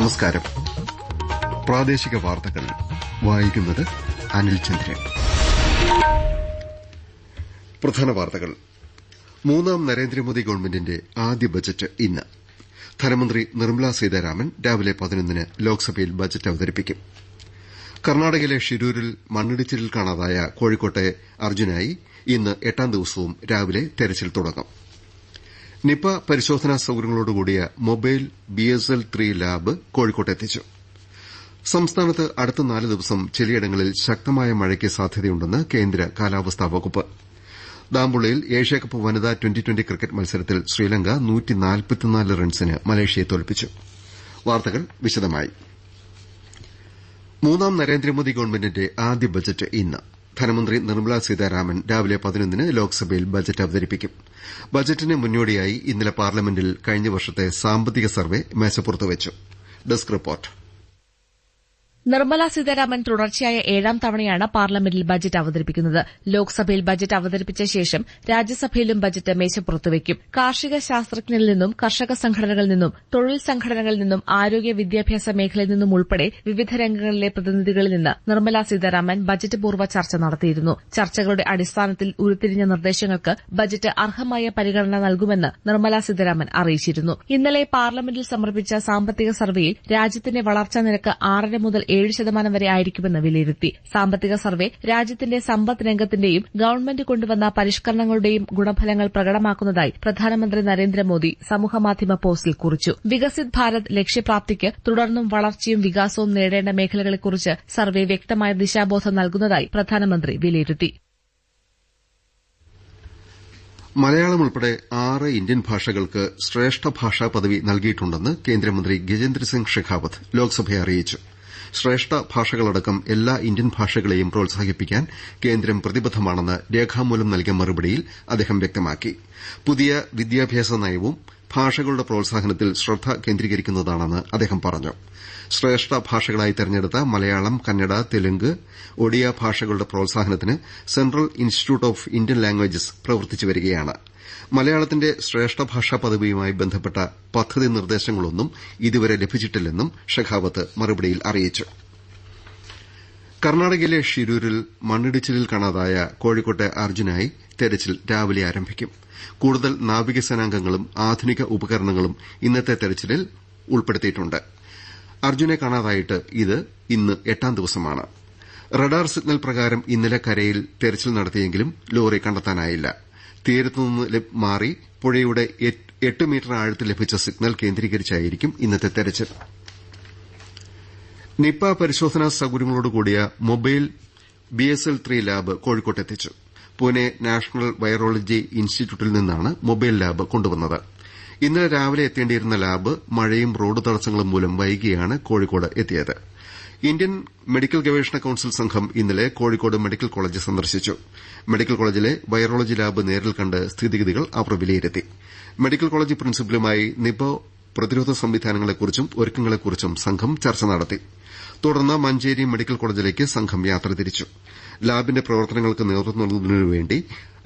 നമസ്കാരം. പ്രാദേശിക വാർത്തകൾ. വായിക്കുന്നത് അനിൽ ചന്ദ്രൻ. പ്രധാന വാർത്തകൾ. മൂന്നാം നരേന്ദ്രമോദി ഗവൺമെന്റിന്റെ ആദ്യ ബജറ്റ് ഇന്ന്. ധനമന്ത്രി നിർമ്മലാ സീതാരാമൻ രാവിലെ പതിനൊന്നിന് ലോക്സഭയിൽ ബജറ്റ് അവതരിപ്പിക്കും. കർണാടകയിലെ ഷിരൂരിൽ മണ്ണിടിച്ചിലിൽ കാണാതായ കോഴിക്കോട്ടെ അർജുനായി ഇന്ന് എട്ടാം ദിവസവും രാവിലെ തെരച്ചിൽ തുടങ്ങും. നിപ പരിശോധനാ സൌകര്യങ്ങളോടുകൂടിയ mobile B S L three lab കോഴിക്കോട്ടെത്തിച്ചു സംസ്ഥാനത്ത് അടുത്ത നാല് ദിവസം ചിലയിടങ്ങളിൽ ശക്തമായ മഴയ്ക്ക് സാധ്യതയുണ്ടെന്ന് കേന്ദ്ര കാലാവസ്ഥാ വകുപ്പ്. ദാമ്പുള്ളയിൽ ഏഷ്യാകപ്പ് വനിതാ ട്വന്റി ട്വന്റി ക്രിക്കറ്റ് മത്സരത്തിൽ ശ്രീലങ്ക റൺസിന് മലേഷ്യയെ തോൽപ്പിച്ചു. വാർത്തകൾ വിശദമായി. മൂന്നാം നരേന്ദ്രമോദി ഗവൺമെന്റിന്റെ ആദ്യ ബജറ്റ് ഇന്ന്. ധനമന്ത്രി നിർമ്മലാ സീതാരാമൻ രാവിലെ പതിനൊന്നിന് ലോക്സഭയിൽ ബജറ്റ് അവതരിപ്പിക്കും. ബജറ്റിന് മുന്നോടിയായി ഇന്നലെ പാർലമെന്റിൽ കഴിഞ്ഞ വർഷത്തെ സാമ്പത്തിക സർവേ മേശപ്പുറത്തുവച്ചു ഡെസ്ക് റിപ്പോർട്ട്. നിർമ്മല സീതാരാമൻ തുടർച്ചയായ ഏഴാം തവണയാണ് പാർലമെന്റിൽ ബജറ്റ് അവതരിപ്പിക്കുന്നത്. ലോക്സഭയിൽ ബജറ്റ് അവതരിപ്പിച്ച ശേഷം രാജ്യസഭയിലും ബജറ്റ് മേശപ്പുറത്തുവയ്ക്കും കാർഷിക ശാസ്ത്രജ്ഞരിൽ നിന്നും കർഷക സംഘടനകളിൽ നിന്നും തൊഴിൽ സംഘടനകളിൽ നിന്നും ആരോഗ്യ വിദ്യാഭ്യാസ മേഖലയിൽ നിന്നും ഉൾപ്പെടെ വിവിധ രംഗങ്ങളിലെ പ്രതിനിധികളിൽ നിന്ന് നിർമ്മല സീതാരാമൻ ബജറ്റ് പൂർവ ചർച്ച നടത്തിയിരുന്നു. ചർച്ചകളുടെ അടിസ്ഥാനത്തിൽ ഉരുത്തിരിഞ്ഞ നിർദ്ദേശങ്ങൾക്ക് ബജറ്റ് അർഹമായ പരിഗണന നൽകുമെന്ന് നിർമ്മല സീതാരാമൻ അറിയിച്ചിരുന്നു. ഇന്നലെ പാർലമെന്റിൽ സമർപ്പിച്ച സാമ്പത്തിക സർവേയിൽ രാജ്യത്തിന്റെ വളർച്ചാ നിരക്ക് ആറര മുതൽ ഏഴ് ശതമാനം വരെ ആയിരിക്കുമെന്ന് വിലയിരുത്തി. സാമ്പത്തിക സർവേ രാജ്യത്തിന്റെ സമ്പദ് രംഗത്തിന്റെയും ഗവൺമെന്റ് കൊണ്ടുവന്ന പരിഷ്കരണങ്ങളുടെയും ഗുണഫലങ്ങൾ പ്രകടമാക്കുന്നതായി പ്രധാനമന്ത്രി നരേന്ദ്രമോദി സമൂഹമാധ്യമ പോസ്റ്റിൽ കുറിച്ചു. വികസിത് ഭാരത് ലക്ഷ്യപ്രാപ്തിക്ക് തുടർന്നും വളർച്ചയും വികാസവും നേടേണ്ട മേഖലകളെക്കുറിച്ച് സർവേ വ്യക്തമായ ദിശാബോധം നൽകുന്നതായി പ്രധാനമന്ത്രി വിലയിരുത്തി. മലയാളം ഉൾപ്പെടെ ആറ് ഇന്ത്യൻ ഭാഷകൾക്ക് ശ്രേഷ്ഠ ഭാഷാ പദവി നൽകിയിട്ടുണ്ടെന്ന് കേന്ദ്രമന്ത്രി ഗജേന്ദ്രസിംഗ് ഷെഖാവത്ത് ലോക്സഭയെ അറിയിച്ചു. ശ്രേഷ്ഠ ഭാഷകളടക്കം എല്ലാ ഇന്ത്യൻ ഭാഷകളെയും പ്രോത്സാഹിപ്പിക്കാൻ കേന്ദ്രം പ്രതിബദ്ധമാണെന്ന് രേഖാമൂലം നൽകിയ മറുപടിയിൽ അദ്ദേഹം വ്യക്തമാക്കി. പുതിയ വിദ്യാഭ്യാസ നയവും ഭാഷകളുടെ പ്രോത്സാഹനത്തിൽ ശ്രദ്ധ കേന്ദ്രീകരിക്കുന്നതാണെന്ന് അദ്ദേഹം പറഞ്ഞു. ശ്രേഷ്ഠ ഭാഷകളായി തെരഞ്ഞെടുത്ത മലയാളം കന്നഡ തെലുങ്ക് ഒഡിയ ഭാഷകളുടെ പ്രോത്സാഹനത്തിന് Central Institute of Indian Languages പ്രവർത്തിച്ചു വരികയാണ്. മലയാളത്തിന്റെ ശ്രേഷ്ഠ ഭാഷാ പദവിയുമായി ബന്ധപ്പെട്ട പദ്ധതി നിർദ്ദേശങ്ങളൊന്നും ഇതുവരെ ലഭിച്ചിട്ടില്ലെന്നും ഷെഖാവത്ത് മറുപടിയിൽ അറിയിച്ചു. കർണാടകയിലെ ഷിരൂരിൽ മണ്ണിടിച്ചിലിൽ കാണാതായ കോഴിക്കോട്ടെ അർജുനായി തെരച്ചിൽ രാവിലെ ആരംഭിക്കും. കൂടുതൽ നാവികസേനാംഗങ്ങളും ആധുനിക ഉപകരണങ്ങളും ഇന്നത്തെ തെരച്ചിലിൽ ഉൾപ്പെടുത്തിയിട്ടുണ്ട്. അർജുനെ കാണാതായിട്ട് ഇത് ഇന്ന് എട്ടാം ദിവസമാണ്. റഡാർ സിഗ്നൽ പ്രകാരം ഇന്നലെ കരയിൽ തെരച്ചിൽ നടത്തിയെങ്കിലും ലോറി കണ്ടെത്താനായില്ല. തീരത്തുനിന്ന് മാറി പുഴയുടെ എട്ട് മീറ്റർ ആഴത്തിൽ ലഭിച്ച സിഗ്നൽ കേന്ദ്രീകരിച്ചായിരിക്കും ഇന്നത്തെ തെരച്ചിൽ. നിപ പരിശോധനാ സൌകര്യങ്ങളോടുകൂടിയ mobile B S L three lab കോഴിക്കോട്ടെത്തിച്ചു Pune national virology ഇൻസ്റ്റിറ്റ്യൂട്ടിൽ നിന്നാണ് മൊബൈൽ ലാബ് കൊണ്ടുവന്നത്. ഇന്നലെ രാവിലെ എത്തേണ്ടിയിരുന്ന ലാബ് മഴയും റോഡ് തടസ്സങ്ങളും മൂലം വൈകിയാണ് കോഴിക്കോട് എത്തിയത്. ഇന്ത്യൻ മെഡിക്കൽ ഗവേഷണ കൌൺസിൽ സംഘം ഇന്നലെ കോഴിക്കോട് മെഡിക്കൽ കോളേജ് സന്ദർശിച്ചു. മെഡിക്കൽ കോളേജിലെ വൈറോളജി ലാബ് നേരിൽ കണ്ട് സ്ഥിതിഗതികൾ അവർ വിലയിരുത്തി. മെഡിക്കൽ കോളേജ് പ്രിൻസിപ്പലുമായി നിപ പ്രതിരോധ സംവിധാനങ്ങളെക്കുറിച്ചും ഒരുക്കങ്ങളെക്കുറിച്ചും സംഘം ചർച്ച നടത്തി. തുടർന്ന് മഞ്ചേരി മെഡിക്കൽ കോളേജിലേക്ക് സംഘം യാത്ര തിരിച്ചു. ലാബിന്റെ പ്രവർത്തനങ്ങൾക്ക് നേതൃത്വം നൽകുന്നതിനുവേണ്ടി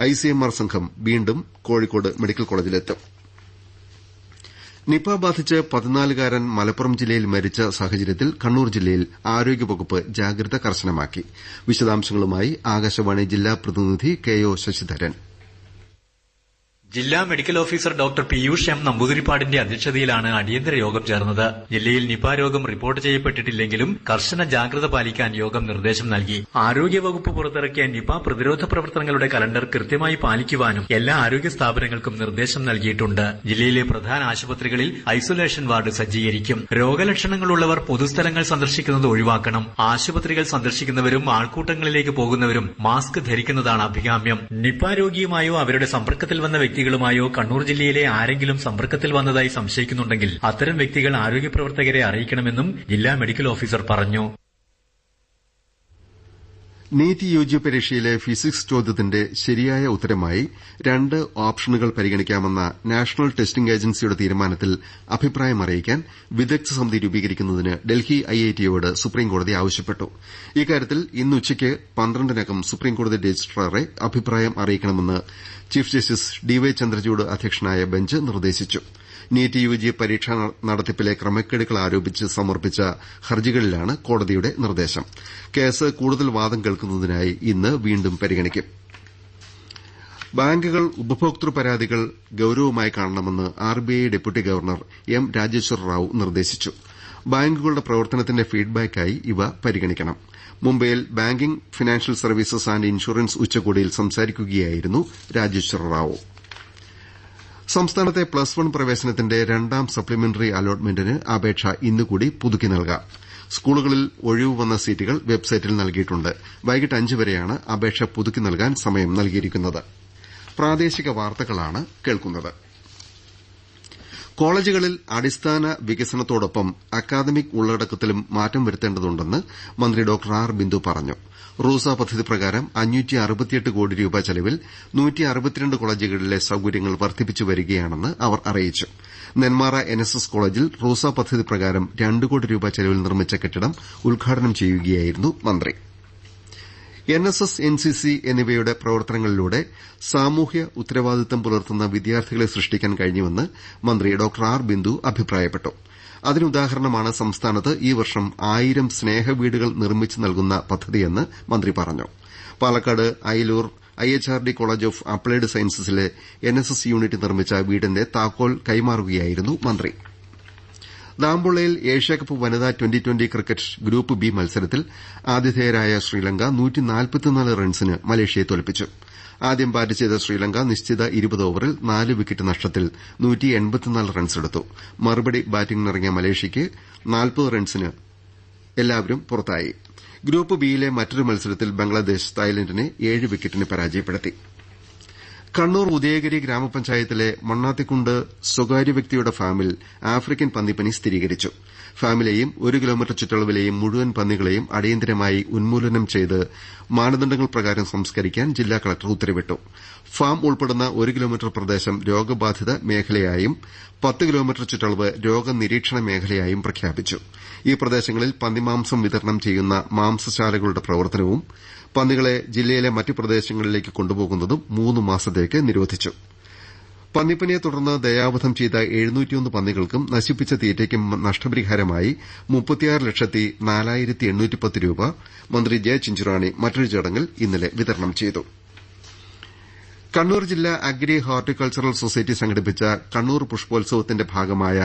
ഐസിഎംആർ സംഘം വീണ്ടും കോഴിക്കോട് മെഡിക്കൽ കോളേജിലെത്തും. നിപ ബാധിച്ച് പതിനാലുകാരൻ മലപ്പുറം ജില്ലയിൽ മരിച്ച സാഹചര്യത്തിൽ കണ്ണൂർ ജില്ലയിൽ ആരോഗ്യവകുപ്പ് ജാഗ്രത കർശനമാക്കി. വിശദാംശങ്ങളുമായി ആകാശവാണി ജില്ലാ പ്രതിനിധി കെ ഒ ശശിധരൻ. ജില്ലാ medical officer doctor Piyush M നമ്പൂതിരിപ്പാടിന്റെ അധ്യക്ഷതയിലാണ് അടിയന്തര യോഗം ചേർന്നത്. ജില്ലയിൽ നിപ രോഗം റിപ്പോർട്ട് ചെയ്യപ്പെട്ടിട്ടില്ലെങ്കിലും കർശന ജാഗ്രത പാലിക്കാൻ യോഗം നിർദ്ദേശം നൽകി. ആരോഗ്യവകുപ്പ് പുറത്തിറക്കിയ നിപ പ്രതിരോധ പ്രവർത്തനങ്ങളുടെ കലണ്ടർ കൃത്യമായി പാലിക്കുവാനും എല്ലാ ആരോഗ്യ സ്ഥാപനങ്ങൾക്കും നിർദ്ദേശം നൽകിയിട്ടുണ്ട്. ജില്ലയിലെ പ്രധാന ആശുപത്രികളിൽ ഐസൊലേഷൻ വാർഡ് സജ്ജീകരിക്കും. രോഗലക്ഷണങ്ങളുള്ളവർ പൊതുസ്ഥലങ്ങൾ സന്ദർശിക്കുന്നത് ഒഴിവാക്കണം. ആശുപത്രികൾ സന്ദർശിക്കുന്നവരും ആൾക്കൂട്ടങ്ങളിലേക്ക് പോകുന്നവരും മാസ്ക് ധരിക്കുന്നതാണ് അഭികാമ്യം. നിപ രോഗിയുമായോ അവരുടെ സമ്പർക്കത്തിൽ വന്ന വ്യക്തി വ്യക്തികളുമായോ കണ്ണൂർ ജില്ലയിലെ ആരെങ്കിലും സമ്പർക്കത്തിൽ വന്നതായി സംശയിക്കുന്നുണ്ടെങ്കിൽ അത്തരം വ്യക്തികൾ ആരോഗ്യ പ്രവർത്തകരെ അറിയിക്കണമെന്നും ജില്ലാ മെഡിക്കൽ ഓഫീസർ പറഞ്ഞു നീറ്റ് യുജി പരീക്ഷയിലെ ഫിസിക്സ് ചോദ്യത്തിന്റെ ശരിയായ ഉത്തരമായി രണ്ട് ഓപ്ഷനുകൾ പരിഗണിക്കാമെന്ന നാഷണൽ ടെസ്റ്റിംഗ് ഏജൻസിയുടെ തീരുമാനത്തിൽ അഭിപ്രായം അറിയിക്കാൻ വിദഗ്ദ്ധ സമിതി രൂപീകരിക്കുന്നതിന് ഡൽഹി ഐഐടിയോട് സുപ്രീംകോടതി ആവശ്യപ്പെട്ടു. ഇക്കാര്യത്തിൽ ഇന്ന് ഉച്ചയ്ക്ക് പന്ത്രണ്ടിനകം സുപ്രീംകോടതി രജിസ്ട്രാറെ അഭിപ്രായം അറിയിക്കണമെന്ന് Chief Justice D Y Chandrachud അധ്യക്ഷനായ ബെഞ്ച് നിർദ്ദേശിച്ചു. നീറ്റ് യുജി പരീക്ഷാ നടത്തിപ്പിലെ ക്രമക്കേടുകൾ ആരോപിച്ച് സമർപ്പിച്ച ഹർജികളിലാണ് കോടതിയുടെ നിർദ്ദേശം. കേസ് കൂടുതൽ വാദം കേൾക്കുന്നതിനായി ഇന്ന് വീണ്ടും പരിഗണിക്കും. ബാങ്കുകൾ ഉപഭോക്തൃ പരാതികൾ ഗൌരവമായി കാണണമെന്ന് RBI deputy governor M Rajeshwar Rao നിർദ്ദേശിച്ചു. ബാങ്കുകളുടെ പ്രവർത്തനത്തിന്റെ ഫീഡ്ബാക്കായി ഇവ പരിഗണിക്കണം. മുംബൈയിൽ banking financial services and insurance ഉച്ചകോടിയിൽ സംസാരിക്കുകയായിരുന്നു രാജേശ്വർ റാവു. സംസ്ഥാനത്തെ പ്ലസ് വൺ പ്രവേശനത്തിന്റെ രണ്ടാം സപ്ലിമെന്ററി അലോട്ട്മെന്റിന് അപേക്ഷ ഇന്നുകൂടി പുതുക്കി നൽകാം. സ്കൂളുകളിൽ ഒഴിവ് വന്ന സീറ്റുകൾ വെബ്സൈറ്റിൽ നൽകിയിട്ടുണ്ട്. വൈകിട്ട് അഞ്ച് വരെയാണ് അപേക്ഷ പുതുക്കി നൽകാൻ സമയം നൽകിയിരിക്കുന്നത്. കോളേജുകളിൽ അടിസ്ഥാന വികസനത്തോടൊപ്പം അക്കാദമിക് ഉള്ളടക്കത്തിലും മാറ്റം വരുത്തേണ്ടതുണ്ടെന്ന് മന്ത്രി ഡോക്ടർ ആർ ബിന്ദു പറഞ്ഞു. റൂസ പദ്ധതി പ്രകാരം കോടി രൂപ ചെലവിൽ കോളേജുകളിലെ സൌകര്യങ്ങൾ വർദ്ധിപ്പിച്ചു വരികയാണെന്ന് അവർ അറിയിച്ചു. നെന്മാറ എൻഎസ്എസ് കോളേജിൽ റൂസ പദ്ധതി പ്രകാരം രണ്ട് കോടി രൂപ ചെലവിൽ നിർമ്മിച്ച കെട്ടിടം ഉദ്ഘാടനം ചെയ്യുകയായിരുന്നു മന്ത്രി. എൻഎസ്എസ് എൻസിസി എന്നിവയുടെ പ്രവർത്തനങ്ങളിലൂടെ സാമൂഹ്യ ഉത്തരവാദിത്തം പുലർത്തുന്ന വിദ്യാർത്ഥികളെ സൃഷ്ടിക്കാൻ കഴിഞ്ഞുവെന്ന് മന്ത്രി ഡോ ആർ ബിന്ദു അഭിപ്രായപ്പെട്ടു. അതിനുദാഹരണമാണ് സംസ്ഥാനത്ത് ഈ വർഷം ആയിരം സ്നേഹവീടുകൾ നിർമ്മിച്ചു നൽകുന്ന പദ്ധതിയെന്ന് മന്ത്രി പറഞ്ഞു. Palakkad Ayilur IHRD college of applied സയൻസസിലെ NSS unit നിർമ്മിച്ച വീടിന്റെ താക്കോൽ കൈമാറുകയായിരുന്നു മന്ത്രി. ദാമ്പുള്ളയിൽ ഏഷ്യാകപ്പ് വനിതാ twenty twenty cricket group B മത്സരത്തിൽ ആതിഥേയരായ ശ്രീലങ്ക റൺസിന് മലേഷ്യയെ തോൽപ്പിച്ചു. ആദ്യം ബാറ്റ് ചെയ്ത ശ്രീലങ്ക നിശ്ചിത ഇരുപത് ഓവറിൽ നാല് വിക്കറ്റ് നഷ്ടത്തിൽ റൺസെടുത്തു മറുപടി ബാറ്റിംഗിനിറങ്ങിയ മലേഷ്യയ്ക്ക് റൺസിന് എല്ലാവരും പുറത്തായി. ഗ്രൂപ്പ് ബിയിലെ മറ്റൊരു മത്സരത്തിൽ ബംഗ്ലാദേശ് തായ്ലന്റിനെ ഏഴ് വിക്കറ്റിന് പരാജയപ്പെടുത്തി. കണ്ണൂർ ഉദയഗിരി ഗ്രാമപഞ്ചായത്തിലെ മണ്ണാത്തിക്കുണ്ട് സ്വകാര്യ വ്യക്തിയുടെ ഫാമിൽ ആഫ്രിക്കൻ പന്നിപ്പനി സ്ഥിരീകരിച്ചു. ഫാമിലെയും ഒരു കിലോമീറ്റർ ചുറ്റളവിലെയും മുഴുവൻ പന്നികളെയും അടിയന്തരമായി ഉന്മൂലനം ചെയ്ത് മാനദണ്ഡങ്ങൾ പ്രകാരം സംസ്കരിക്കാൻ ജില്ലാ കളക്ടർ ഉത്തരവിട്ടു. ഫാം ഉൾപ്പെടുന്ന ഒരു കിലോമീറ്റർ പ്രദേശം രോഗബാധിത മേഖലയായും പത്ത് കിലോമീറ്റർ ചുറ്റളവ് രോഗനിരീക്ഷണ മേഖലയായും പ്രഖ്യാപിച്ചു. ഈ പ്രദേശങ്ങളിൽ പന്നിമാംസം വിതരണം ചെയ്യുന്ന മാംസശാലകളുടെ പ്രവർത്തനവും പന്നികളെ ജില്ലയിലെ മറ്റ് പ്രദേശങ്ങളിലേക്ക് കൊണ്ടുപോകുന്നതും മൂന്ന് മാസത്തേക്ക് നിരോധിച്ചു. പന്നിപ്പനിയെ തുടർന്ന് ദയാവധം ചെയ്ത എഴുന്നൂറ്റിയൊന്ന് പന്നികൾക്കും നശിപ്പിച്ച തീറ്റയ്ക്കും നഷ്ടപരിഹാരമായി മുപ്പത്തിയാറ് ലക്ഷത്തി നാലായിരത്തി എണ്ണൂറ്റിപ്പത്ത് രൂപ മന്ത്രി ജെ ചിഞ്ചുറാണി മറ്റൊരു ചടങ്ങിൽ ഇന്നലെ വിതരണം ചെയ്തു. കണ്ണൂർ ജില്ലാ അഗ്രി ഹോർട്ടികൾച്ചറൽ സൊസൈറ്റി സംഘടിപ്പിച്ച കണ്ണൂർ പുഷ്പോത്സവത്തിന്റെ ഭാഗമായ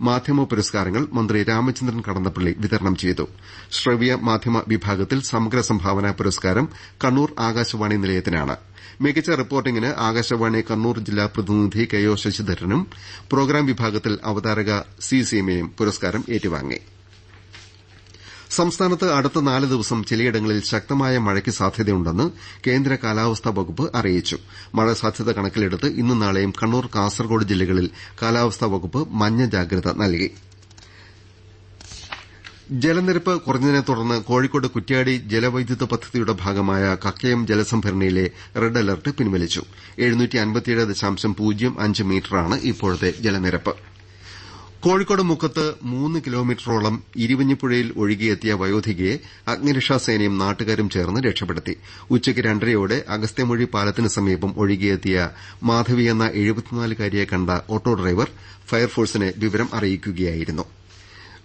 മാധ്യമ പുരസ്കാരങ്ങൾ മന്ത്രി രാമചന്ദ്രൻ കടന്നപ്പള്ളി വിതരണം ചെയ്തു. ശ്രവ്യ മാധ്യമ വിഭാഗത്തിൽ സമഗ്ര സംഭാവന പുരസ്കാരം കണ്ണൂർ ആകാശവാണി നിലയത്തിനാണ്. മികച്ച റിപ്പോർട്ടിംഗിന് ആകാശവാണി കണ്ണൂർ ജില്ലാ പ്രതിനിധി കെ ഒ ശശിധരനും പ്രോഗ്രാം വിഭാഗത്തിൽ അവതാരക സി സീമയും പുരസ്കാരം ഏറ്റുവാങ്ങി. സംസ്ഥാനത്ത് അടുത്ത നാല് ദിവസം ചിലയിടങ്ങളിൽ ശക്തമായ മഴയ്ക്ക് സാധ്യതയുണ്ടെന്ന് കേന്ദ്ര കാലാവസ്ഥാ വകുപ്പ് അറിയിച്ചു. മഴ സാധ്യത കണക്കിലെടുത്ത് ഇന്നും നാളെയും കണ്ണൂർ കാസർകോട് ജില്ലകളിൽ കാലാവസ്ഥാ വകുപ്പ് മഞ്ഞ ജാഗ്രത നൽകി. ജലനിരപ്പ് കുറഞ്ഞതിനെ തുടർന്ന് കോഴിക്കോട് കുറ്റ്യാടി ജലവൈദ്യുത പദ്ധതിയുടെ ഭാഗമായ കക്കയം ജലസംഭരണിയിലെ റെഡ് അലർട്ട് പിൻവലിച്ചു. മീറ്ററാണ് ഇപ്പോഴത്തെ ജലനിരപ്പ്. കോഴിക്കോട് മുക്കത്ത് മൂന്ന് കിലോമീറ്ററോളം ഇരുവഞ്ഞിപ്പുഴയിൽ ഒഴുകിയെത്തിയ വയോധികയെ അഗ്നിരക്ഷാസേനയും നാട്ടുകാരും ചേർന്ന് രക്ഷപ്പെടുത്തി. ഉച്ചയ്ക്ക് രണ്ടരയോടെ അഗസ്ത്യമൊഴി പാലത്തിന് സമീപം ഒഴുകിയെത്തിയ മാധവി എന്ന എഴുപത്തിനാലുകാരിയെ കണ്ട ഓട്ടോ ഡ്രൈവർ ഫയർഫോഴ്സിനെ വിവരം അറിയിക്കുകയായിരുന്നു.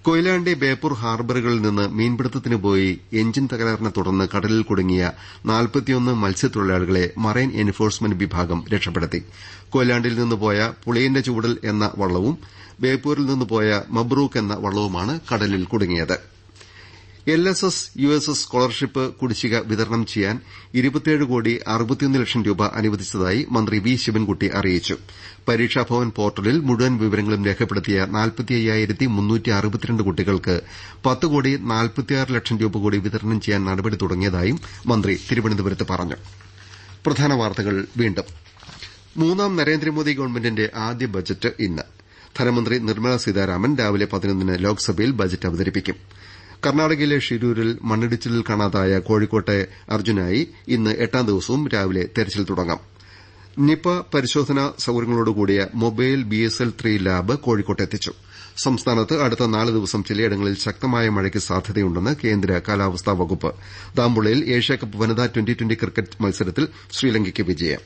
കൊയിലാണ്ടി ബേപ്പൂർ ഹാർബറുകളിൽ നിന്ന് മീൻപിടുത്തത്തിന് പോയി എഞ്ചിൻ തകരാറിനെ തുടർന്ന് കടലിൽ കുടുങ്ങിയ നാൽപ്പത്തിയൊന്ന് മത്സ്യത്തൊഴിലാളികളെ മറൈൻ എൻഫോഴ്സ്മെന്റ് വിഭാഗം രക്ഷപ്പെടുത്തി. കൊയിലാണ്ടിയിൽ നിന്ന് പോയ പുളിയന്റെ ചൂടൽ എന്ന വള്ളവും ബേപ്പൂരിൽ നിന്ന് പോയ മബ്രൂക്ക് എന്ന വള്ളവുമാണ് കടലിൽ കുടുങ്ങിയത്. L S S U S S scholarship കുടിശ്ശിക വിതരണം ചെയ്യാൻ കോടി ലക്ഷം രൂപ അനുവദിച്ചതായി മന്ത്രി വി. ശിവൻകുട്ടി അറിയിച്ചു. പരീക്ഷാഭവൻ പോർട്ടലിൽ മുഴുവൻ വിവരങ്ങളും രേഖപ്പെടുത്തിയ കുട്ടികൾക്ക് പത്ത് കോടി നാൽപ്പത്തിയാറ് ലക്ഷം രൂപ കൂടി വിതരണം ചെയ്യാൻ നടപടി തുടങ്ങിയതായും മന്ത്രി തിരുവനന്തപുരത്ത് പറഞ്ഞു. പ്രധാന വാർത്തകൾ വീണ്ടും. മൂന്നാം നരേന്ദ്രമോദി ഗവൺമെന്റിന്റെ ആദ്യ ബജറ്റ് ഇന്ന്. ധനമന്ത്രി നിർമ്മലാ സീതാരാമൻ രാവിലെ പതിനൊന്നിന് ലോക്സഭയിൽ ബജറ്റ് അവതരിപ്പിക്കും. കർണാടകയിലെ ഷിരൂരിൽ മണ്ണിടിച്ചിലിൽ കാണാതായ കോഴിക്കോട്ടെ അർജുനായി ഇന്ന് എട്ടാം ദിവസവും രാവിലെ തെരച്ചിൽ തുടങ്ങും. നിപ പരിശോധനാ സൌകര്യങ്ങളോടുകൂടിയ mobile B S L three lab കോഴിക്കോട്ടെത്തിച്ചു സംസ്ഥാനത്ത് അടുത്ത നാല് ദിവസം ചിലയിടങ്ങളിൽ ശക്തമായ മഴയ്ക്ക് സാധ്യതയുണ്ടെന്ന് കേന്ദ്ര കാലാവസ്ഥാ വകുപ്പ്. താമ്പുള്ളയിൽ ഏഷ്യാകപ്പ് വനിതാ ട്വന്റി ട്വന്റി ക്രിക്കറ്റ് മത്സരത്തിൽ ശ്രീലങ്കയ്ക്ക് വിജയം.